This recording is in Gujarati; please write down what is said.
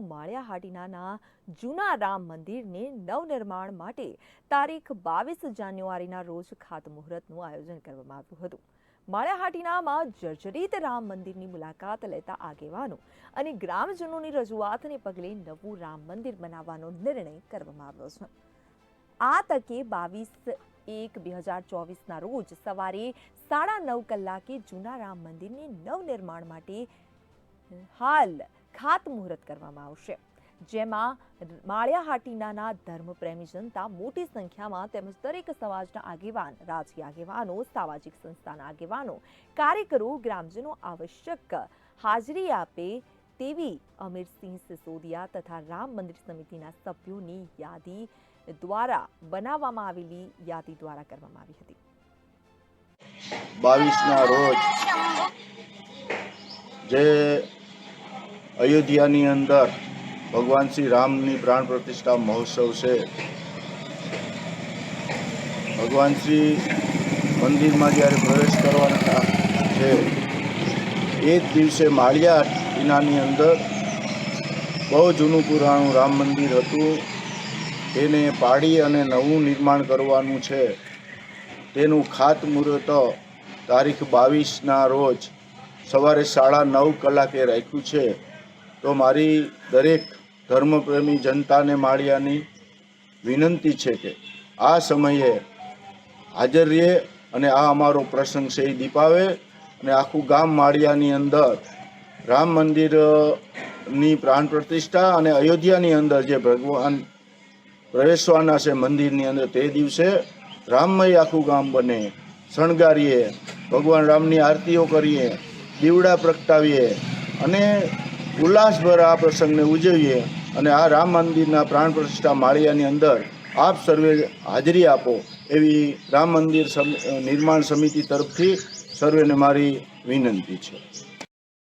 આવેલું માળિયા હાટીનાના જૂના રામ મંદિરને નવનિર્માણ માટે તારીખ બાવીસ જાન્યુઆરીના રોજ ખાતમુહૂર્તનું આયોજન કરવામાં આવ્યું હતું. માળિયા હાટીનામાં જર્જરિત રામ મંદિરની મુલાકાત લેતા આગેવાનો અને ગ્રામજનોની રજૂઆતને પગલે નવું રામ મંદિર બનાવવાનો નિર્ણય કરવામાં આવ્યો છે. આ તકે બાવીસ એક બે હજાર ચોવીસના રોજ સવારે સાડા નવ કલાકે જૂના રામ મંદિરની નવનિર્માણ માટે હાલ ખાતમુહૂર્ત કરવામાં આવશે. જેમાં માળિયા હાટીનાના ધર્મપ્રેમી જનતા મોટી સંખ્યામાં તેમજ દરેક સમાજના આગેવાન, રાજકીય આગેવાનો, સામાજિક સંસ્થાના આગેવાનો, કાર્યકરો, ગ્રામજનો આવશ્યક હાજરી આપે તેવી અમીરસિંહ સિસોદિયા તથા રામ મંદિર સમિતિના સભ્યોની યાદી દ્વારા બનાવવામાં આવેલી યાદી દ્વારા કરવામાં આવી હતી. બાવીસના રોજ જે અયોધ્યાની અંદર ભગવાન શ્રી રામની પ્રાણ પ્રતિષ્ઠા મહોત્સવ છે. ભગવાન શ્રી મંદિરમાં જ્યારે પ્રવેશ કરવાના છે, એ જ દિવસે માળિયા કિનાની અંદર બહુ જૂનું પુરાણું રામ મંદિર હતું. તેને પાડી અને નવું નિર્માણ કરવાનું છે. તેનું ખાતમુહૂર્ત તારીખ બાવીસના રોજ સવારે સાડા નવ કલાકે રાખ્યું છે. તો મારી દરેક ધર્મપ્રેમી જનતાને માળિયાની વિનંતી છે કે આ સમયે હાજર રહે અને આ અમારો પ્રસંગ છે એ દીપાવે અને આખું ગામ માળિયાની અંદર રામ મંદિરની પ્રાણ પ્રતિષ્ઠા અને અયોધ્યાની અંદર જે ભગવાન પ્રવેશવાના છે મંદિરની અંદર તે દિવસે રામમય આખું ગામ બને, શણગારીએ, ભગવાન રામની આરતીઓ કરીએ, દીવડા પ્રગટાવીએ અને ઉલ્લાસભર આ પ્રસંગને ઉજવીએ અને આ રામ મંદિરના પ્રાણ પ્રતિષ્ઠા માળિયાની અંદર આપ સર્વે હાજરી આપો એવી રામ મંદિર નિર્માણ સમિતિ તરફથી સર્વેને મારી વિનંતી છે.